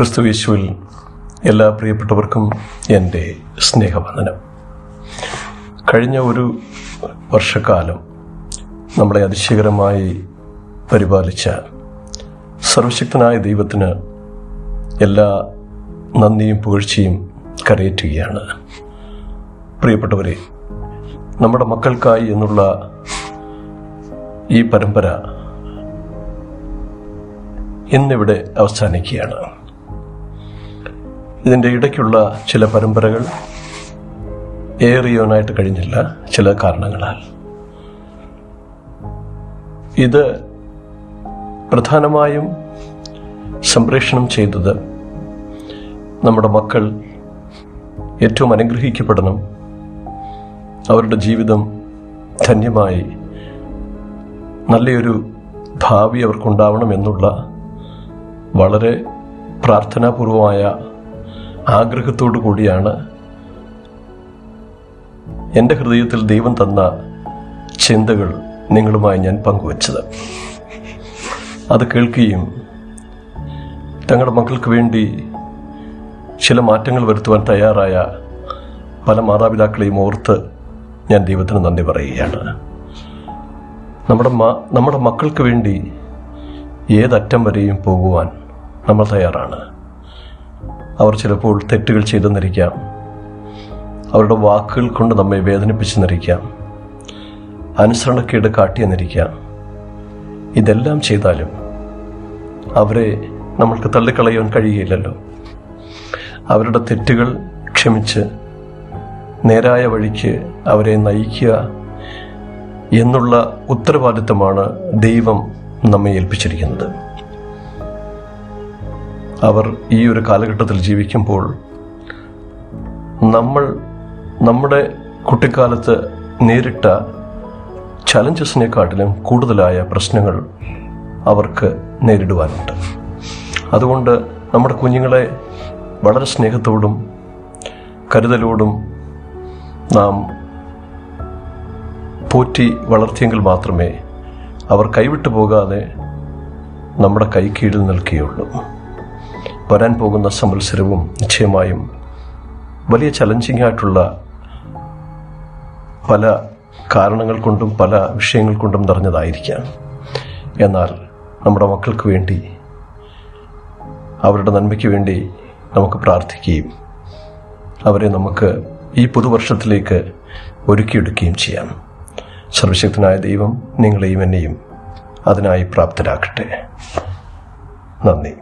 ക്രിസ്തുവേശുവിൽ എല്ലാ പ്രിയപ്പെട്ടവർക്കും എന്റെ സ്നേഹവന്ദനം. കഴിഞ്ഞ ഒരു വർഷക്കാലം നമ്മളെ അതിശയകരമായി പരിപാലിച്ച സർവശക്തനായ ദൈവത്തിന് എല്ലാ നന്ദിയും പുകഴ്ചയും കരയേറ്റുകയാണ്. പ്രിയപ്പെട്ടവരെ നമ്മുടെ മക്കൾക്കായി എന്നുള്ള ഈ പരമ്പര ഇന്നിവിടെ അവസാനിക്കുകയാണ്. ഇതിന്റെ ഇടയ്ക്കുള്ള ചില പരമ്പരകൾ ഏറിയോനായിട്ട് കഴിഞ്ഞില്ല ചില കാരണങ്ങളാൽ. ഇത് പ്രധാനമായും സംപ്രേഷണം ചെയ്തത് നമ്മുടെ മക്കൾ ഏറ്റവും അനുഗ്രഹിക്കപ്പെടണം. അവരുടെ ജീവിതം ധന്യമായി നല്ലൊരു ഭാവി അവർക്കുണ്ടാവണം എന്നുള്ള വളരെ പ്രാർത്ഥനാപൂർവമായ ആഗ്രഹത്തോടു കൂടിയാണ് എന്റെ ഹൃദയത്തിൽ ദൈവം തന്ന ചിന്തകൾ നിങ്ങളുമായി ഞാൻ പങ്കുവച്ചത്. അത് കേൾക്കുകയും തങ്ങളുടെ മക്കൾക്ക് വേണ്ടി ചില മാറ്റങ്ങൾ വരുത്തുവാൻ തയ്യാറായ പല മാതാപിതാക്കളെയും ഓർത്ത് ഞാൻ ദൈവത്തിന് നന്ദി പറയുകയാണ്. നമ്മുടെ നമ്മുടെ മക്കൾക്ക് വേണ്ടി ഏതറ്റം വരെയും പോകുവാൻ നമ്മൾ തയ്യാറാണ്. അവർ ചിലപ്പോൾ തെറ്റുകൾ ചെയ്തെന്നിരിക്കാം അവരുടെ വാക്കുകൾ കൊണ്ട് നമ്മെ വേദനിപ്പിച്ചെന്നിരിക്കാം അനുസരണക്കേട് കാട്ടിയെന്നിരിക്കാം ഇതെല്ലാം ചെയ്താലും അവരെ നമ്മൾക്ക് തള്ളിക്കളയാൻ കഴിയില്ലല്ലോ. അവരുടെ തെറ്റുകൾ ക്ഷമിച്ച് നേരായ വഴിക്ക് അവരെ നയിക്കുക എന്നുള്ള ഉത്തരവാദിത്തമാണ് ദൈവം നമ്മെ ഏൽപ്പിച്ചിരിക്കുന്നത്. അവർ ഈ ഒരു കാലഘട്ടത്തിൽ ജീവിക്കുമ്പോൾ നമ്മൾ നമ്മുടെ കുട്ടിക്കാലത്ത് നേരിട്ട ചലഞ്ചസിനെക്കാട്ടിലും കൂടുതലായ പ്രശ്നങ്ങൾ അവർക്ക് നേരിടുവാനുണ്ട്. അതുകൊണ്ട് നമ്മുടെ കുഞ്ഞുങ്ങളെ വളരെ സ്നേഹത്തോടും കരുതലോടും നാം പോറ്റി വളർത്തിയെങ്കിൽ മാത്രമേ അവർ കൈവിട്ടു പോകാതെ നമ്മുടെ കൈ കീഴിൽ നിൽക്കുകയുള്ളൂ. വരാൻ പോകുന്ന സംവത്സരവും നിശ്ചയമായും വലിയ ചലഞ്ചിങ് ആയിട്ടുള്ള പല കാരണങ്ങൾ കൊണ്ടും പല വിഷയങ്ങൾ കൊണ്ടും നിറഞ്ഞതായിരിക്കാം. എന്നാൽ നമ്മുടെ മക്കൾക്ക് വേണ്ടി അവരുടെ നന്മയ്ക്ക് വേണ്ടി നമുക്ക് പ്രാർത്ഥിക്കുകയും അവരെ നമുക്ക് ഈ പുതുവർഷത്തിലേക്ക് ഒരുക്കിയെടുക്കുകയും ചെയ്യാം. സർവശക്തനായ ദൈവം നിങ്ങളെയും എന്നെയും അതിനായി പ്രാപ്തരാക്കട്ടെ. നന്ദി.